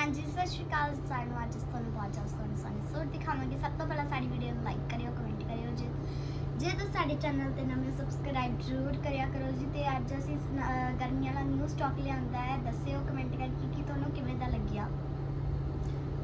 ਹਾਂਜੀ ਸਤਿ ਸ਼੍ਰੀ ਅਕਾਲ ਸਾਰਿਆਂ ਨੂੰ। ਅੱਜ ਤੁਹਾਨੂੰ ਬਹੁਤ ਜ਼ਿਆਦਾ ਸੋਹਣੇ ਸੋਹਣੇ ਸੂਟ ਦਿਖਾਵਾਂਗੇ। ਸਭ ਤੋਂ ਪਹਿਲਾਂ ਸਾਡੀ ਵੀਡੀਓ ਨੂੰ ਲਾਈਕ ਕਰਿਓ ਕਮੈਂਟ ਕਰਿਓ। ਜੇ ਜੇ ਤੁਸੀਂ ਸਾਡੇ ਚੈਨਲ ਤੇ ਨਵੇਂ ਸਬਸਕ੍ਰਾਈਬ ਜ਼ਰੂਰ ਕਰਿਆ ਕਰੋ ਜੀ। ਤੇ ਅੱਜ ਅਸੀਂ ਅਹ, ਗਰਮੀਆਂ ਵਾਲਾ ਨਿਊ ਸਟਾਕ ਲਿਆਂਦਾ ਹੈ। ਦੱਸਿਓ ਕਮੈਂਟ ਕਰਕੇ ਕਿ ਤੁਹਾਨੂੰ ਕਿਵੇਂ ਦਾ ਲੱਗਿਆ?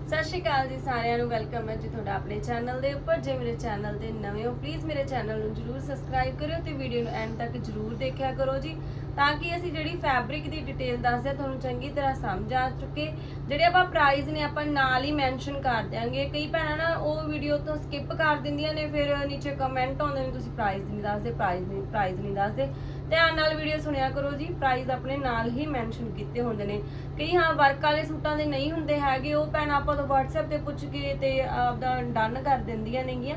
ਸਤਿ ਸ਼੍ਰੀ ਅਕਾਲ ਜੀ ਸਾਰਿਆਂ ਨੂੰ, ਵੈਲਕਮ ਹੈ ਜੀ ਤੁਹਾਡਾ ਆਪਣੇ ਚੈਨਲ ਦੇ ਉੱਪਰ। ਜੇ ਮੇਰੇ ਚੈਨਲ ਤੇ ਨਵੇਂ ਹੋ ਪਲੀਜ਼ ਮੇਰੇ ਚੈਨਲ ਨੂੰ ਜਰੂਰ ਸਬਸਕ੍ਰਾਈਬ ਕਰਿਓ ਤੇ ਵੀਡੀਓ ਨੂੰ ਐਂਡ ਤੱਕ ਜਰੂਰ ਦੇਖਿਆ ਕਰੋ ਜੀ, ਤਾਂ ਕਿ ਅਸੀਂ ਜਿਹੜੀ ਫੈਬਰਿਕ ਦੀ ਡਿਟੇਲ ਦੱਸਦੇ ਹਾਂ, ਤੁਹਾਨੂੰ ਚੰਗੀ ਤਰ੍ਹਾਂ ਸਮਝ ਆ ਚੁੱਕੇ। ਜਿਹੜੇ ਆਪਾਂ ਪ੍ਰਾਈਸ ਨੇ ਆਪਾਂ ਨਾਲ ਹੀ ਮੈਂਸ਼ਨ ਕਰ ਦਿਆਂਗੇ। ਕਈ ਭੈਣਾਂ ਨਾ ਉਹ ਵੀਡੀਓ ਤੋਂ ਸਕਿਪ ਕਰ ਦਿੰਦੀਆਂ ਨੇ, ਫਿਰ ਨੀਚੇ ਕਮੈਂਟ ਆਉਂਦੇ ਨੇ, ਤੁਸੀਂ ਪ੍ਰਾਈਸ ਨਹੀਂ ਦੱਸਦੇ ਪ੍ਰਾਈਸ ਨਹੀਂ ਪ੍ਰਾਈਸ ਨਹੀਂ ਦੱਸਦੇ। ਧਿਆਨ ਨਾਲ ਵੀਡੀਓ ਸੁਣਿਆ ਕਰੋ ਜੀ ਪ੍ਰਾਈਸ ਆਪਣੇ ਨਾਲ ਹੀ ਮੈਂਸ਼ਨ ਕੀਤੇ ਹੁੰਦੇ ਨੇ। ਕਈ ਹਾਂ ਵਰਕ ਵਾਲੇ ਸੂਟਾਂ ਦੇ ਨਹੀਂ ਹੁੰਦੇ ਹੈਗੇ, ਉਹ ਭੈਣ ਆਪਾਂ ਤੋਂ WhatsApp ਤੇ ਪੁੱਛ ਕੇ ਤੇ ਆਪਦਾ ਡਨ ਕਰ ਦਿੰਦੀਆਂ ਨੇਗੀਆਂ।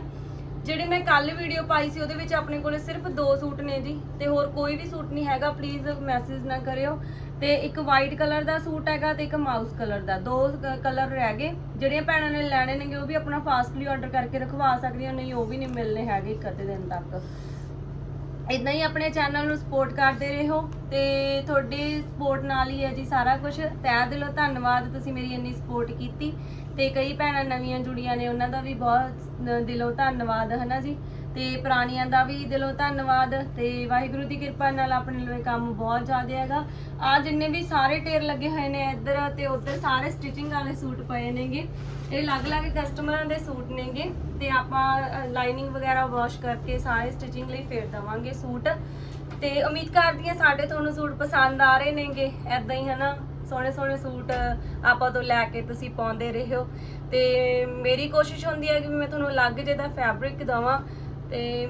ਜਿਹੜੇ ਮੈਂ ਕੱਲ ਵੀਡੀਓ ਪਾਈ ਸੀ, ਉਹਦੇ ਵਿੱਚ ਆਪਣੇ ਕੋਲੇ ਸਿਰਫ ਦੋ ਸੂਟ ਨੇ ਜੀ। ਤੇ ਹੋਰ ਕੋਈ ਵੀ ਸੂਟ ਨਹੀਂ ਹੈਗਾ ਪਲੀਜ਼ ਮੈਸੇਜ ਨਾ ਕਰਿਓ। ਤੇ ਇੱਕ ਵਾਈਟ ਕਲਰ ਦਾ ਸੂਟ ਹੈਗਾ ਤੇ ਇੱਕ ਮਾਊਸ ਕਲਰ ਦਾ। ਦੋ ਕਲਰ ਰਹਿ ਗਏ। ਜਿਹੜੀਆਂ ਭੈਣਾਂ ਨੇ ਲੈਣੇ ਨੇਗੇ, ਉਹ ਵੀ ਆਪਣਾ ਫਾਸਟਲੀ ਆਰਡਰ ਕਰਕੇ ਰਖਵਾ ਸਕਦੀਆਂ, ਨਹੀਂ, ਉਹ ਵੀ ਨਹੀਂ ਮਿਲਨੇ ਹੈਗੇ ਇੱਕ ਅੱਧੇ ਦਿਨ ਤੱਕ। ਇਦਾਂ ਹੀ ਆਪਣੇ ਚੈਨਲ ਨੂੰ ਸਪੋਰਟ ਕਰਦੇ ਰਹੋ ਤੇ ਤੁਹਾਡੀ ਸਪੋਰਟ ਨਾਲ ਹੀ ਹੈ ਜੀ ਸਾਰਾ ਕੁਝ ਤਹਿ ਦਿਲੋਂ ਧੰਨਵਾਦ ਤੁਸੀਂ ਮੇਰੀ ਇੰਨੀ ਸਪੋਰਟ ਕੀਤੀ ਤੇ ਕਈ ਭੈਣਾਂ ਨਵੀਆਂ ਜੁੜੀਆਂ ਨੇ, ਉਹਨਾਂ ਦਾ ਵੀ ਬਹੁਤ ਨ- ਦਿਲੋਂ ਧੰਨਵਾਦ, ਹਨਾ ਜੀ? ਤੇ ਪੁਰਾਣੀਆਂ ਦਾ ਵੀ ਦਿਲੋਂ ਧੰਨਵਾਦ ਤੇ ਵਾਹਿਗੁਰੂ ਦੀ ਕਿਰਪਾ ਨਾਲ ਆਪਣੇ ਲਈ ਕੰਮ ਬਹੁਤ ਜ਼ਿਆਦਾ ਹੈਗਾ। ਆ ਜਿੰਨੇ ਵੀ ਸਾਰੇ ਟੇਰ ਲੱਗੇ ਹੋਏ ਨੇ ਇੱਧਰ ਤੇ ਉੱਧਰ ਸਾਰੇ ਸਟਿਚਿੰਗ ਵਾਲੇ ਸੂਟ ਪਏ ਨੇਗੇ। ਇਹ ਅਲੱਗ-ਅਲੱਗ ਕਸਟਮਰਾਂ ਦੇ ਸੂਟ ਨੇਗੇ ਤੇ ਆਪਾਂ ਲਾਈਨਿੰਗ ਵਗੈਰਾ ਵਾਸ਼ ਕਰਕੇ ਸਾਰੇ ਸਟਿਚਿੰਗ ਲਈ ਫੇਰ ਦਵਾਂਗੇ ਸੂਟ। ਤੇ ਉਮੀਦ ਕਰਦੀ ਹਾਂ ਸਾਡੇ ਤੁਹਾਨੂੰ ਸੂਟ ਪਸੰਦ ਆ ਰਹੇ ਨੇਗੇ। ਐਦਾਂ ਹੀ ਹਨਾ ਸੋਹਣੇ ਸੋਹਣੇ ਸੂਟ ਆਪਾਂ ਤੋਂ ਲੈ ਕੇ ਤੁਸੀਂ ਪਾਉਂਦੇ ਰਹੋ ਤੇ ਮੇਰੀ ਕੋਸ਼ਿਸ਼ ਹੁੰਦੀ ਹੈ ਕਿ ਮੈਂ ਤੁਹਾਨੂੰ ਅਲੱਗ ਜਿਹਦਾ ਫੈਬਰਿਕ ਦਵਾਂ। ਤੇ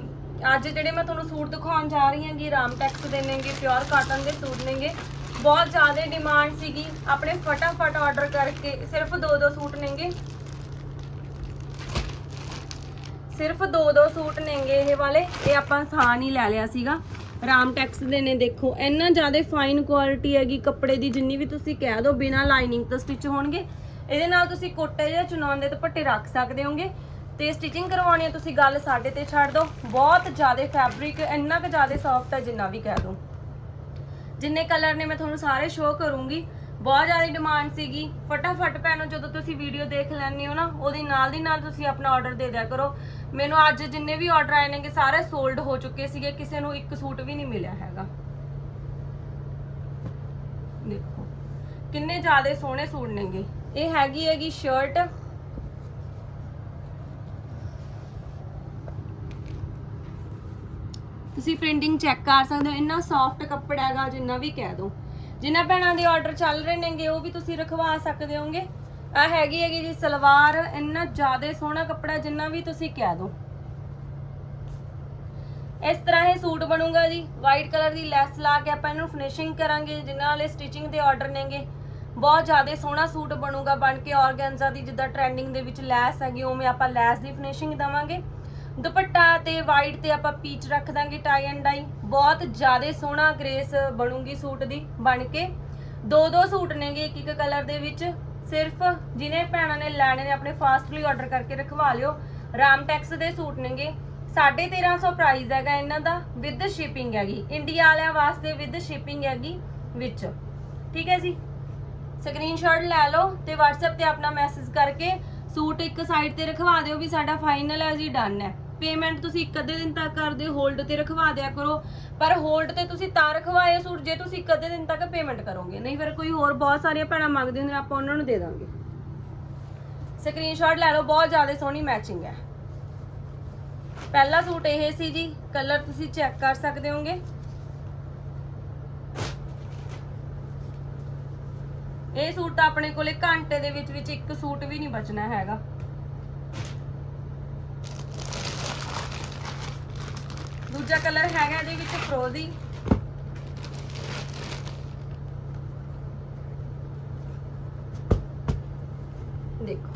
ਅੱਜ ਜਿਹੜੇ ਮੈਂ ਤੁਹਾਨੂੰ ਸੂਟ ਦਿਖਾਉਣ ਜਾ ਰਹੀ ਹਾਂਗੀ ਰਾਮ ਟੈਕਸ ਦੇ ਨੇਗੇ ਪਿਓਰ ਕਾਟਨ ਦੇ ਸੂਟ ਨੇਗੇ ਬਹੁਤ ਜ਼ਿਆਦਾ ਡਿਮਾਂਡ ਸੀਗੀ। ਆਪਣੇ ਫਟਾਫਟ ਆਰਡਰ ਕਰਕੇ ਸਿਰਫ ਦੋ ਦੋ ਸੂਟ ਨੇਗੇ ਸਿਰਫ ਦੋ ਦੋ ਸੂਟ ਨੇਗੇ ਇਹ ਵਾਲੇ। ਇਹ ਆਪਾਂ ਥਾਂ ਨਹੀਂ ਲੈ ਲਿਆ ਸੀਗਾ। ਰਾਮ ਟੈਕਸ ਦੇ ਨੇ, ਦੇਖੋ। ਇੰਨਾ ਜ਼ਿਆਦਾ ਫਾਈਨ ਕੁਆਲਿਟੀ ਹੈਗੀ ਕੱਪੜੇ ਦੀ, ਜਿੰਨੀ ਵੀ ਤੁਸੀਂ ਕਹਿ ਦਿਓ ਬਿਨਾ ਲਾਈਨਿੰਗ ਤੋਂ ਸਟਿਚ ਹੋਣਗੇ। ਇਹਦੇ ਨਾਲ ਤੁਸੀਂ ਕੋਟੇ ਜਾਂ ਚੁਣਾਉਣ ਦੇ ਦੁਪੱਟੇ ਰੱਖ ਸਕਦੇ ਹੋਗੇ। ਤੇ ਸਟਿਚਿੰਗ ਕਰਵਾਉਣੀ ਹੈ, ਤੁਸੀਂ ਗੱਲ ਸਾਡੇ ਤੇ ਛੱਡ ਦਿਓ। ਬਹੁਤ ਜ਼ਿਆਦਾ ਫੈਬਰਿਕ ਇੰਨਾ ਕੁ ਜ਼ਿਆਦਾ ਸੌਫਟ ਹੈ ਜਿੰਨਾ ਵੀ ਕਹਿ ਦਿਓ ਜਿੰਨੇ ਕਲਰ ਨੇ ਮੈਂ ਤੁਹਾਨੂੰ ਸਾਰੇ ਸ਼ੋਅ ਕਰੂੰਗੀ। ਬਹੁਤ ਜ਼ਿਆਦਾ ਡਿਮਾਂਡ ਸੀਗੀ। ਫਟਾਫਟ ਭੈਣੋ, ਜਦੋਂ ਤੁਸੀਂ ਵੀਡੀਓ ਦੇਖ ਲੈਣੀ ਹੋ ਨਾ, ਉਹਦੇ ਨਾਲ ਦੀ ਨਾਲ ਤੁਸੀਂ ਆਪਣਾ ਆਰਡਰ ਦੇ ਦਿਆ ਕਰੋ। ਮੈਨੂੰ ਅੱਜ ਜਿੰਨੇ ਵੀ ਆਰਡਰ ਆਏ ਨੇਗੇ, ਸਾਰੇ ਸੋਲਡ ਹੋ ਚੁੱਕੇ ਸੀਗੇ। ਕਿਸੇ ਨੂੰ ਇੱਕ ਸੂਟ ਵੀ ਨਹੀਂ ਮਿਲਿਆ ਹੈਗਾ। ਦੇਖੋ, ਕਿੰਨੇ ਜ਼ਿਆਦਾ ਸੋਹਣੇ ਸੂਟ ਨੇਗੇ। ਇਹ ਹੈਗੀ ਹੈਗੀ ਸ਼ਰਟ ਤੁਸੀਂ ਪ੍ਰਿੰਟਿੰਗ ਚੈੱਕ ਕਰ ਸਕਦੇ ਹੋ, ਇੰਨਾ ਸੌਫਟ ਕੱਪੜਾ ਹੈਗਾ, ਜਿੰਨਾ ਵੀ ਕਹਿ ਦੋ। ਜਿਨ੍ਹਾਂ ਭੈਣਾਂ ਦੇ ਆਰਡਰ ਚੱਲ ਰਹੇ ਨੇਗੇ, ਉਹ ਵੀ ਤੁਸੀਂ ਰਖਵਾ ਸਕਦੇ ਹੋਗੇ। ਆ ਹੈਗੀ ਹੈਗੀ ਜੀ ਸਲਵਾਰ, ਇੰਨਾ ਜ਼ਿਆਦਾ ਸੋਹਣਾ ਕੱਪੜਾ ਜਿੰਨਾ ਵੀ ਤੁਸੀਂ ਕਹਿ ਦੋ। ਇਸ ਤਰ੍ਹਾਂ ਇਹ ਸੂਟ ਬਣੂਗਾ ਜੀ ਵਾਈਟ ਕਲਰ ਦੀ ਲੈਸ ਲਾ ਕੇ ਆਪਾਂ ਇਹਨੂੰ ਫਿਨਿਸ਼ਿੰਗ ਕਰਾਂਗੇ ਜਿਨ੍ਹਾਂ ਵਾਲੇ ਸਟਿਚਿੰਗ ਦੇ ਆਰਡਰ ਨੇਗੇ। ਬਹੁਤ ਜ਼ਿਆਦਾ ਸੋਹਣਾ ਸੂਟ ਬਣੂਗਾ ਬਣ ਕੇ ਆਰਗੈਂਜ਼ਾ ਦੀ, ਜਿੱਦਾਂ ਟ੍ਰੈਂਡਿੰਗ ਦੇ ਵਿੱਚ ਲੈਸ ਹੈਗੀ, ਉਵੇਂ ਆਪਾਂ ਲੈਸ ਦੀ ਫਿਨਿਸ਼ਿੰਗ ਦਵਾਂਗੇ। ਦੁਪੱਟਾ ਤੇ ਵਾਈਟ ਤੇ ਆਪਾਂ ਪੀਚ ਰੱਖ ਦਾਂਗੇ ਟਾਈ ਐਂਡ ਡਾਈ ਬਹੁਤ ਜ਼ਿਆਦਾ ਸੋਹਣਾ ਗ੍ਰੇਸ ਬਣੂਗੀ ਸੂਟ ਦੀ, ਬਣ ਕੇ। ਦੋ ਦੋ ਸੂਟ ਨੇਗੇ ਇੱਕ ਇੱਕ ਕਲਰ ਦੇ ਵਿੱਚ। ਸਿਰਫ ਜਿਹਨੇ ਭੈਣਾਂ ਨੇ ਲੈਣੇ ਨੇ, ਆਪਣੇ ਫਾਸਟਲੀ ਆਰਡਰ ਕਰਕੇ ਰਖਵਾ ਲਿਓ। ਰਾਮਟੈਕਸ ਦੇ ਸੂਟ ਨੇਗੇ। 1350 ਪ੍ਰਾਈਸ ਹੈਗਾ ਇਹਨਾਂ ਦਾ ਵਿਦ ਸ਼ਿਪਿੰਗ ਹੈਗੀ। ਇੰਡੀਆ ਵਾਲਿਆਂ ਵਾਸਤੇ ਵਿਦ ਸ਼ਿਪਿੰਗ ਹੈਗੀ ਵਿੱਚ। ਠੀਕ ਹੈ ਜੀ? ਸਕਰੀਨਸ਼ਾਟ ਲੈ ਲਓ ਤੇ WhatsApp ਤੇ ਆਪਣਾ ਮੈਸੇਜ ਕਰਕੇ ਸੂਟ ਇੱਕ ਸਾਈਡ ਤੇ ਰਖਵਾ ਦਿਓ ਵੀ ਸਾਡਾ ਫਾਈਨਲ ਹੈ ਜੀ ਡਨ ਹੈ। ਪੇਮੈਂਟ ਤੁਸੀਂ ਇੱਕ ਅੱਧੇ ਦਿਨ ਤੱਕ ਕਰਦੇ ਦਿਓ ਹੋਲਡ ਤੇ ਰਖਵਾ ਦਿਆ ਕਰੋ। ਪਰ ਹੋਲਡ ਤੇ ਤੁਸੀਂ ਤਾਂ ਰਖਵਾਏ ਸੂਟ, ਜੇ ਤੁਸੀਂ ਇੱਕ ਅੱਧੇ ਦਿਨ ਤੱਕ ਪੇਮੈਂਟ ਕਰੋਗੇ। ਨਹੀਂ ਫਿਰ ਕੋਈ ਹੋਰ ਬਹੁਤ ਸਾਰੀਆਂ ਭੈਣਾਂ ਮੰਗਦੇ ਨੇ, ਆਪਾਂ ਉਹਨਾਂ ਨੂੰ ਦੇ ਦਾਂਗੇ। ਸਕਰੀਨਸ਼ਾਟ ਲੈ ਲਓ, ਬਹੁਤ ਜ਼ਿਆਦਾ ਸੋਹਣੀ ਮੈਚਿੰਗ ਹੈ। ਪਹਿਲਾ ਸੂਟ ਇਹ ਸੀ ਜੀ ਕਲਰ ਤੁਸੀਂ ਚੈੱਕ ਕਰ ਸਕਦੇ ਹੋਗੇ। ਇਹ ਸੂਟ ਤਾਂ ਆਪਣੇ ਕੋਲੇ ਘੰਟੇ ਦੇ ਵਿੱਚ ਵਿੱਚ ਇੱਕ ਸੂਟ ਵੀ ਨਹੀਂ ਬਚਣਾ ਹੈਗਾ। ਦੂਜਾ ਕਲਰ ਹੈਗਾ ਇਹਦੇ ਵਿੱਚ ਫਰੋਜ਼ੀ ਦੇਖੋ।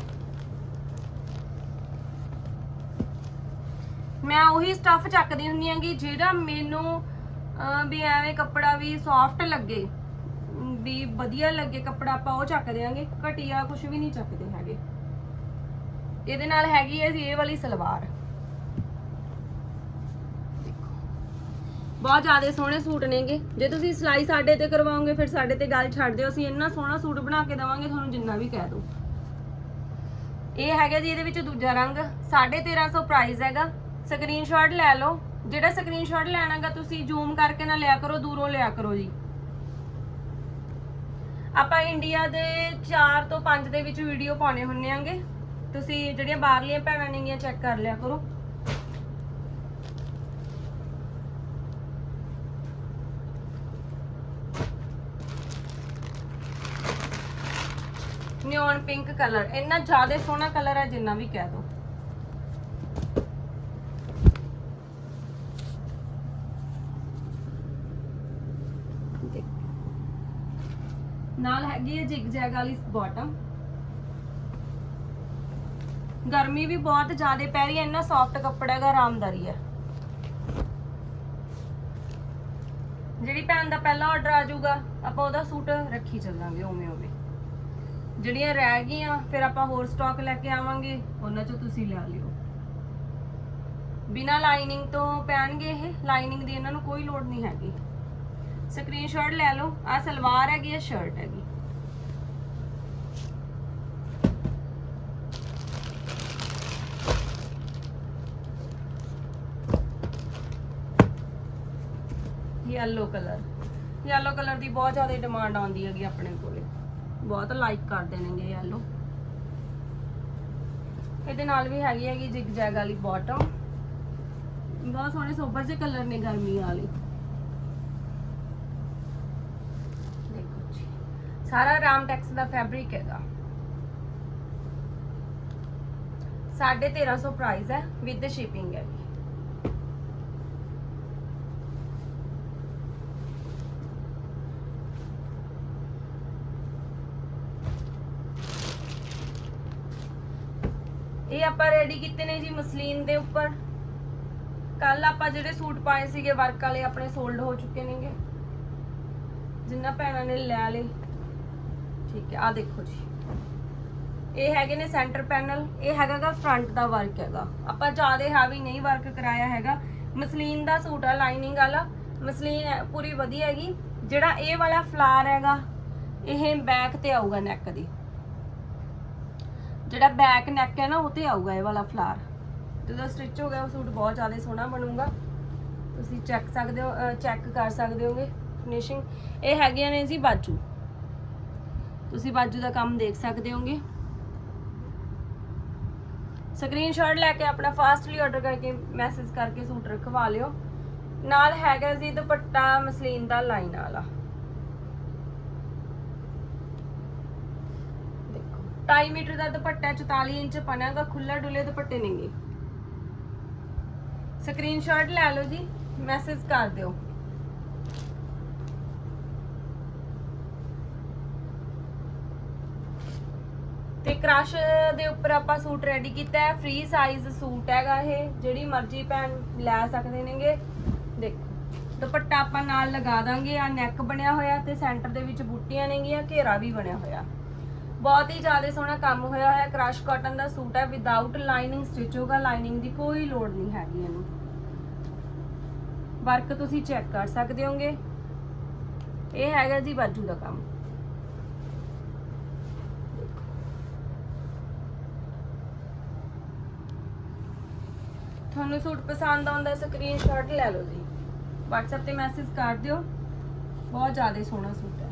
ਮੈਂ ਉਹੀ ਸਟੱਫ ਚੱਕਦੀ ਹੁੰਦੀ ਆਂਗੀ ਜਿਹੜਾ ਮੈਨੂੰ ਵੀ ਐਵੇਂ ਕੱਪੜਾ ਵੀ ਸੌਫਟ ਲੱਗੇ, ਵੀ ਵਧੀਆ ਲੱਗੇ ਕੱਪੜਾ ਆਪਾਂ ਉਹ ਚੱਕ ਦਿਆਂਗੇ, ਘਟੀਆ ਕੁਝ ਵੀ ਨਹੀਂ ਚੱਕਦੇ ਹੈਗੇ। ਇਹਦੇ ਨਾਲ ਹੈਗੀ ਹੈ ਜੀ ਇਹ ਵਾਲੀ ਸਲਵਾਰ। ਬਹੁਤ ਜ਼ਿਆਦਾ ਸੋਹਣੇ ਸੂਟ ਨੇਗੇ। ਜੇ ਤੁਸੀਂ ਸਿਲਾਈ ਸਾਡੇ ਤੇ ਕਰਵਾਓਗੇ, ਫਿਰ ਸਾਡੇ ਤੇ ਗੱਲ ਛੱਡ ਦਿਓ। ਅਸੀਂ ਇੰਨਾ ਸੋਹਣਾ ਸੂਟ ਬਣਾ ਕੇ ਦੇਵਾਂਗੇ, ਤੁਹਾਨੂੰ ਜਿੰਨਾ ਵੀ ਕਹਿ ਦੋ। ਇਹ ਹੈਗਾ ਜੀ, ਇਹਦੇ ਵਿੱਚ ਦੂਜਾ ਰੰਗ। 1350 ਪ੍ਰਾਈਸ ਹੈਗਾ। ਸਕਰੀਨਸ਼ਾਟ ਲੈ ਲਓ। ਜਿਹੜਾ ਸਕਰੀਨਸ਼ਾਟ ਲੈਣਾਗਾ ਤੁਸੀਂ ਜ਼ੂਮ ਕਰਕੇ ਨਾ ਲਿਆ ਕਰੋ, ਦੂਰੋਂ ਲਿਆ ਕਰੋ ਜੀ। ਆਪਾਂ ਇੰਡੀਆ ਦੇ 4 ਤੋਂ 5 ਦੇ ਵਿੱਚ ਵੀਡੀਓ ਪਾਉਣੇ ਹੁੰਨੇ ਆਂਗੇ। ਤੁਸੀਂ ਜਿਹੜੀਆਂ ਬਾਹਰਲੀਆਂ ਭੈਣਾਂ ਨੇਗੀਆਂ ਚੈੱਕ ਕਰ ਲਿਆ ਕਰੋ। ਨਿਓਨ ਪਿੰਕ ਕਲਰ ਇੰਨਾ ਜ਼ਿਆਦਾ ਸੋਹਣਾ ਕਲਰ ਹੈ ਜਿੰਨਾ ਵੀ ਕਹਿ ਦੋ। ਨਾਲ ਹੈਗੀ ਹੈ ਜਿਗ ਜੈਗ ਵਾਲੀ ਬਾਟਮ ਗਰਮੀ ਵੀ ਬਹੁਤ ਜ਼ਿਆਦਾ ਪੈ ਰਹੀ ਹੈ, ਇੰਨਾ ਸੌਫਟ ਕੱਪੜਾ ਹੈਗਾ, ਆਰਾਮਦਾਰੀ ਹੈ। ਜਿਹੜੀ ਭੈਣ ਦਾ ਪਹਿਲਾ ਆਰਡਰ ਆ ਜਾਊਗਾ, ਆਪਾਂ ਉਹਦਾ ਸੂਟ ਰੱਖੀ ਚੱਲਾਂਗੇ ਉਵੇਂ ਉਵੇਂ ਜਿਹੜੀਆਂ ਰਹਿ ਗਈਆਂ, ਫਿਰ ਆਪਾਂ ਹੋਰ ਸਟਾਕ ਲੈ ਕੇ ਆਵਾਂਗੇ, ਉਹਨਾਂ ਚੋਂ ਤੁਸੀਂ ਲੈ ਲਿਓ। ਬਿਨਾ ਲਾਈਨਿੰਗ ਤੋਂ ਪੈਣਗੇ ਇਹ ਲਾਈਨਿੰਗ ਦੀ ਇਹਨਾਂ ਨੂੰ ਕੋਈ ਲੋੜ ਨਹੀਂ ਹੈਗੀ। ਸਕਰੀਨਸ਼ਾਟ ਲੈ ਲਓ ਆ ਸਲਵਾਰ ਹੈਗੀ ਆ ਸ਼ਰਟ ਹੈਗੀ। ਯੈਲੋ ਕਲਰ ਯੈਲੋ ਕਲਰ ਦੀ ਬਹੁਤ ਜ਼ਿਆਦਾ ਡਿਮਾਂਡ ਆਉਂਦੀ ਹੈਗੀ ਆਪਣੇ ਕੋਲੇ। ਬਹੁਤ ਲਾਈਕ ਕਰਦੇ ਨੇਗੇ ਯੈਲੋ ਇਹਦੇ ਨਾਲ ਵੀ ਹੈਗੀ ਹੈਗੀ ਜਿਗ ਜੈਗ ਵਾਲੀ ਬਾਟਮ ਬਹੁਤ ਸੋਹਣੇ ਸੋਬਰ ਜਿਹੇ ਕਲਰ ਨੇ ਗਰਮੀ ਵਾਲੇ। ਦੇਖੋ ਜੀ, ਸਾਰਾ ਰਾਮ ਟੈਕਸ ਦਾ ਫੈਬਰਿਕ ਹੈਗਾ। 1350 ਪ੍ਰਾਈਸ ਹੈ ਵਿਦ ਸ਼ਿਪਿੰਗ ਹੈ ਇਹ ਆਪਾਂ ਰੈਡੀ ਕੀਤੇ ਨੇ ਜੀ ਮਸਲੀਨ ਦੇ ਉੱਪਰ। ਕੱਲ ਆਪਾਂ ਜਿਹੜੇ ਸੂਟ ਪਾਏ ਸੀਗੇ ਵਰਕ ਵਾਲੇ ਆਪਣੇ ਸੋਲਡ ਹੋ ਚੁੱਕੇ ਨੇਗੇ। ਜਿੰਨਾ ਭੈਣਾਂ ਨੇ ਲੈ ਲਏ। ਠੀਕ ਹੈ ਆ ਦੇਖੋ ਜੀ। ਇਹ ਹੈਗੇ ਨੇ ਸੈਂਟਰ ਪੈਨਲ ਇਹ ਹੈਗਾਗਾ ਫਰੰਟ ਦਾ ਵਰਕ ਹੈਗਾ। ਆਪਾਂ ਜ਼ਿਆਦਾ ਹੈਵੀ ਨਹੀਂ ਵਰਕ ਕਰਾਇਆ ਹੈਗਾ। ਮਸਲੀਨ ਦਾ ਸੂਟ ਆ ਲਾਈਨਿੰਗ ਵਾਲਾ। ਮਸਲੀਨ ਪੂਰੀ ਵਧੀਆ ਹੈਗੀ। ਜਿਹੜਾ ਇਹ ਵਾਲਾ ਫਲਾਰ ਹੈਗਾ, ਇਹ ਬੈਕ ਤੇ ਆਊਗਾ ਨੈਕ ਦੀ। ਜਿਹੜਾ ਬੈਕ ਨੈਕ ਹੈ ਨਾ, ਉਹ ਤੇ ਆਊਗਾ ਇਹ ਵਾਲਾ ਫਲਾਰ ਜਦੋਂ ਸਟਿਚ ਹੋ ਗਿਆ, ਉਹ ਸੂਟ ਬਹੁਤ ਜ਼ਿਆਦਾ ਸੋਹਣਾ ਬਣੂਗਾ। ਤੁਸੀਂ ਚੈੱਕ ਸਕਦੇ ਹੋ ਚੈੱਕ ਕਰ ਸਕਦੇ ਹੋਗੇ ਫਿਨਿਸ਼ਿੰਗ ਇਹ ਹੈਗੀਆਂ ਨੇ ਜੀ ਬਾਜੂ। ਤੁਸੀਂ ਬਾਜੂ ਦਾ ਕੰਮ ਦੇਖ ਸਕਦੇ ਹੋਗੇ। ਸਕਰੀਨਸ਼ਾਟ ਲੈ ਕੇ ਆਪਣਾ ਫਾਸਟਲੀ ਆਰਡਰ ਕਰਕੇ ਮੈਸੇਜ ਕਰਕੇ ਸੂਟ ਰਖਵਾ ਲਿਓ। ਨਾਲ ਹੈਗਾ ਜੀ ਦੁਪੱਟਾ ਮਸਲੀਨ ਦਾ ਲਾਈਨ ਵਾਲਾ। 2.5 ਮੀਟਰ ਦਾ ਦੁਪੱਟਾ 44 ਇੰਚ ਪਨਾਗਾ ਖੁੱਲਾ ਡੁੱਲੇ ਦੁਪੱਟੇ ਨੇਗੇ ਸਕਰੀਨਸ਼ਾਟ ਲੈ ਲਓ ਜੀ ਮੈਸੇਜ ਕਰ ਦਿਓ। ਤੇ ਕ੍ਰਸ਼ ਦੇ ਉੱਪਰ ਆਪਾਂ ਸੂਟ ਰੈਡੀ ਕੀਤਾ ਹੈ ਫ੍ਰੀ ਸਾਈਜ਼ ਸੂਟ ਹੈਗਾ ਇਹ, ਜਿਹੜੀ ਮਰਜ਼ੀ ਭੈਣ ਲੈ ਸਕਦੇ ਨੇਗੇ ਦੇਖੋ, ਦੁਪੱਟਾ ਆਪਾਂ ਨਾਲ ਲਗਾ ਦਾਂਗੇ ਆ ਨੈਕ ਬਣਿਆ ਹੋਇਆ ਤੇ ਸੈਂਟਰ ਦੇ ਵਿੱਚ ਬੂਟੀਆਂ ਨੇਗੀਆਂ ਘੇਰਾ ਵੀ ਬਣਿਆ ਹੋਇਆ। ਬਹੁਤ ਹੀ ਜ਼ਿਆਦਾ ਸੋਹਣਾ ਕੰਮ ਹੋਇਆ ਹੈ। ਕ੍ਰਸ਼ ਕਾਟਨ ਦਾ ਸੂਟ ਹੈ। ਵਿਦਆਊਟ ਲਾਈਨਿੰਗ ਸਟਿਚ ਹੋਗਾ ਲਾਈਨਿੰਗ ਦੀ ਕੋਈ ਲੋੜ ਨਹੀਂ ਹੈਗੀ ਇਹਨੂੰ। ਵਰਕ ਤੁਸੀਂ ਚੈੱਕ ਕਰ ਸਕਦੇ ਹੋਗੇ। ਇਹ ਹੈਗਾ ਜੀ ਬਾਜੂ ਦਾ ਕੰਮ। ਤੁਹਾਨੂੰ ਸੂਟ ਪਸੰਦ ਆਉਂਦਾ ਸਕਰੀਨਸ਼ਾਟ ਲੈ ਲਓ ਜੀ। WhatsApp ਤੇ ਮੈਸੇਜ ਕਰ ਦਿਓ। ਬਹੁਤ ਜ਼ਿਆਦਾ ਸੋਹਣਾ ਸੂਟ ਹੈ।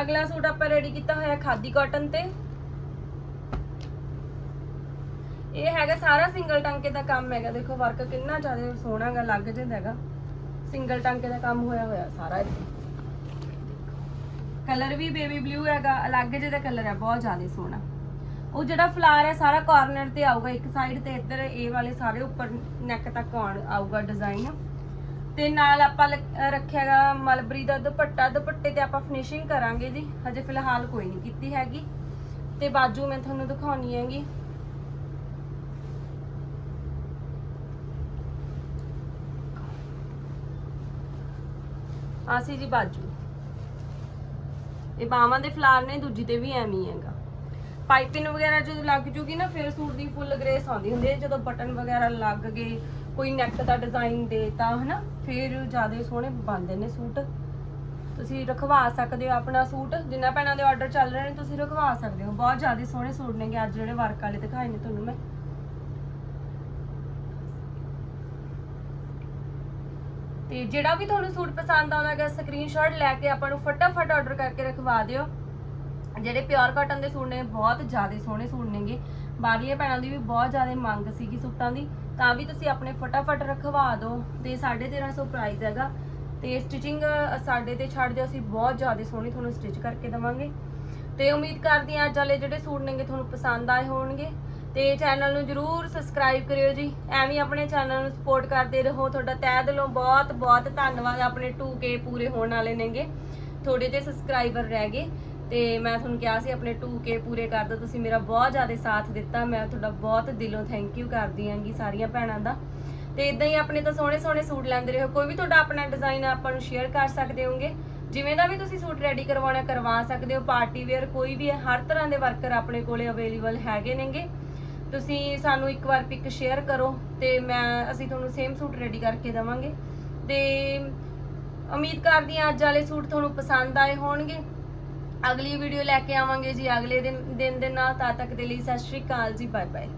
ਅਗਲਾ ਸੂਟ ਆਪਾਂ ਰੈਡੀ ਕੀਤਾ ਹੋਇਆ ਖਾਦੀ ਕਾਟਨ ਤੇ। ਇਹ ਹੈਗਾ ਸਾਰਾ ਸਿੰਗਲ ਟਾਂਕੇ ਦਾ ਕੰਮ ਹੈਗਾ। ਦੇਖੋ ਵਰਕ ਕਿੰਨਾ ਜ਼ਿਆਦਾ ਸੋਹਣਾ ਲੱਗ ਜਾਂਦਾ ਹੈਗਾ। ਸਿੰਗਲ ਟਾਂਕੇ ਦਾ ਕੰਮ ਹੋਇਆ ਹੋਇਆ ਸਾਰਾ ਇੱਥੇ ਕਲਰ ਵੀ ਬੇਬੀ ਬਲੂ ਹੈਗਾ, ਅਲੱਗ ਜਿਹੇ ਕਲਰ ਹੈ ਬਹੁਤ ਜ਼ਿਆਦਾ ਸੋਹਣਾ। ਉਹ ਜਿਹੜਾ ਫਲਾਰ ਹੈ, ਸਾਰਾ ਕਾਰਨਰ ਤੇ ਆਊਗਾ, ਇੱਕ ਸਾਈਡ ਤੇ ਇੱਧਰ ਇਹ ਵਾਲੇ ਸਾਰੇ ਉੱਪਰ ਨੈਕ ਤੱਕ ਆਉਣ, ਆਊਗਾ ਡਿਜ਼ਾਈਨ ਤੇ ਨਾਲ ਆਪਾਂ ਰੱਖਿਆਗਾ ਮਲਬਰੀ ਦਾ ਦੁਪੱਟਾ। ਦੁਪੱਟੇ ਤੇ ਆਪਾਂ ਫਿਨਿਸ਼ਿੰਗ ਕਰਾਂਗੇ ਜੀ। ਹਜੇ ਫਿਲਹਾਲ ਕੋਈ ਨਹੀਂ ਕੀਤੀ ਹੈਗੀ। ਤੇ ਬਾਜੂ ਮੈਂ ਤੁਹਾਨੂੰ ਦਿਖਾਉਣੀ ਹੈਗੀ। ਆਸੀ ਜੀ ਬਾਜੂ। ਇਹ ਬਾਹਾਂ ਦੇ ਫਲਾਰ ਨੇ, ਦੂਜੀ ਤੇ ਵੀ ਐਵੇਂ ਹੀ ਹੈਗਾ। ਪਾਈਪਿੰਗ ਵਗੈਰਾ ਜਦੋਂ ਲੱਗ ਜੂਗੀ ਨਾ, ਫਿਰ ਸੂਟ ਦੀ ਫੁੱਲ ਗ੍ਰੇਸ ਆਉਂਦੀ ਹੁੰਦੀ ਹੈ। ਜਦੋਂ ਬਟਨ ਵਗੈਰਾ ਲੱਗ ਗਏ ਕੋਈ ਨੈਕ ਦਾ ਡਿਜ਼ਾਈਨ ਦੇਤਾ, ਹਨਾ? ਫਿਰ ਜ਼ਿਆਦਾ ਸੋਹਣੇ ਬਣਦੇ ਨੇ ਸੂਟ। ਤੁਸੀਂ ਰਖਵਾ ਸਕਦੇ ਹੋ ਆਪਣਾ ਸੂਟ, ਜਿੰਨਾ ਭੈਣਾਂ ਦੇ ਆਰਡਰ ਚੱਲ ਰਹੇ ਨੇ, ਤੁਸੀਂ ਰਖਵਾ ਸਕਦੇ ਹੋ। ਬਹੁਤ ਜ਼ਿਆਦਾ ਸੋਹਣੇ ਸੂਟ ਨੇਗੇ ਅੱਜ ਜਿਹੜੇ ਵਰਕ ਵਾਲੇ ਦਿਖਾਏ ਨੇ ਤੁਹਾਨੂੰ ਮੈਂ। ਤੇ ਜਿਹੜਾ ਵੀ ਤੁਹਾਨੂੰ ਸੂਟ ਪਸੰਦ ਆਉਂਦਾ ਹੈ ਸਕਰੀਨਸ਼ਾਟ ਲੈ ਕੇ ਆਪਾਂ ਨੂੰ ਫਟਾਫਟ ਆਰਡਰ ਕਰਕੇ ਰਖਵਾ ਦਿਓ। ਜਿਹੜੇ ਪਿਓਰ ਕਾਟਨ ਦੇ ਸੂਟ ਨੇ, ਬਹੁਤ ਜ਼ਿਆਦਾ ਸੋਹਣੇ ਸੂਟ ਨੇਗੇ। ਬਾਹਰਲੀਆਂ ਭੈਣਾਂ ਦੀ ਵੀ ਬਹੁਤ ਜ਼ਿਆਦਾ ਮੰਗ ਸੀਗੀ ਸੂਟਾਂ ਦੀ। ਤਾਂ ਵੀ ਤੁਸੀਂ ਆਪਣੇ ਫਟਾਫਟ ਰਖਵਾ ਦਿਓ ਤੇ 1350 ਪ੍ਰਾਈਸ ਹੈਗਾ। ਤੇ ਸਟਿਚਿੰਗ ਸਾਡੇ ਤੇ ਛੱਡ ਦਿਓ, ਅਸੀਂ ਬਹੁਤ ਜ਼ਿਆਦਾ ਸੋਹਣੀ ਤੁਹਾਨੂੰ ਸਟਿਚ ਕਰਕੇ ਦਵਾਂਗੇ। ਤੇ ਉਮੀਦ ਕਰਦੀ ਹਾਂ ਅੱਜ ਵਾਲੇ ਜਿਹੜੇ ਸੂਟ ਨੇਗੇ ਤੁਹਾਨੂੰ ਪਸੰਦ ਆਏ ਹੋਣਗੇ। ਤੇ ਚੈਨਲ ਨੂੰ ਜਰੂਰ ਸਬਸਕ੍ਰਾਈਬ ਕਰਿਓ ਜੀ। ਐਵੇਂ ਆਪਣੇ ਚੈਨਲ ਨੂੰ ਸਪੋਰਟ ਕਰਦੇ ਰਹੋ। ਤੁਹਾਡਾ ਤਹਿ ਦਿਲੋਂ ਬਹੁਤ ਬਹੁਤ ਧੰਨਵਾਦ। ਆਪਣੇ 2K ਪੂਰੇ ਹੋਣ ਵਾਲੇ ਨੇਗੇ। ਥੋੜੇ ਜਿਹੇ ਸਬਸਕ੍ਰਾਈਬਰ ਰਹਿ ਗਏ। ਤੇ ਮੈਂ ਤੁਹਾਨੂੰ ਕਿਹਾ ਸੀ ਆਪਣੇ 2K ਪੂਰੇ ਕਰ ਦਿਓ, ਤੁਸੀਂ ਮੇਰਾ ਬਹੁਤ ਜ਼ਿਆਦਾ ਸਾਥ ਦਿੱਤਾ, ਮੈਂ ਤੁਹਾਡਾ ਬਹੁਤ ਦਿਲੋਂ ਥੈਂਕ ਯੂ ਕਰਦੀ ਆਂਗੀ ਸਾਰੀਆਂ ਭੈਣਾਂ ਦਾ। ਤੇ ਇਦਾਂ ਹੀ ਆਪਣੇ ਤਾਂ ਸੋਹਣੇ ਸੋਹਣੇ ਸੂਟ ਲੈਂਦੇ ਰਹੋ ਕੋਈ ਵੀ ਤੁਹਾਡਾ ਆਪਣਾ ਡਿਜ਼ਾਈਨ ਆਪਾਂ ਨੂੰ ਸ਼ੇਅਰ ਕਰ ਸਕਦੇ ਹੋਗੇ। ਜਿਵੇਂ ਦਾ ਵੀ ਤੁਸੀਂ ਸੂਟ ਰੈਡੀ ਕਰਵਾਉਣਾ, ਕਰਵਾ ਸਕਦੇ ਹੋ ਪਾਰਟੀ ਵੇਅਰ ਕੋਈ ਵੀ ਹੈ, ਹਰ ਤਰ੍ਹਾਂ ਦੇ ਵਰਕਰ ਆਪਣੇ ਕੋਲੇ ਅਵੇਲੇਬਲ ਹੈਗੇ ਨੇਗੇ। ਤੁਸੀਂ ਸਾਨੂੰ ਇੱਕ ਵਾਰ ਪਿਕ ਸ਼ੇਅਰ ਕਰੋ ਤੇ ਮੈਂ, ਅਸੀਂ ਤੁਹਾਨੂੰ ਸੇਮ ਸੂਟ ਰੈਡੀ ਕਰਕੇ ਦੇਵਾਂਗੇ। ਤੇ ਉਮੀਦ ਕਰਦੀ ਹਾਂ ਅੱਜ ਵਾਲੇ ਸੂਟ ਤੁਹਾਨੂੰ ਪਸੰਦ ਆਏ ਹੋਣਗੇ। ਅਗਲੀ ਵੀਡੀਓ ਲੈ ਕੇ ਆਵਾਂਗੇ ਜੀ। ਅਗਲੇ ਦਿਨ ਦਿਨ ਦੇ ਨਾਲ ਤਦ ਤੱਕ ਦੇ ਲਈ ਸਤਿ ਸ਼੍ਰੀ ਅਕਾਲ ਜੀ ਬਾਏ ਬਾਏ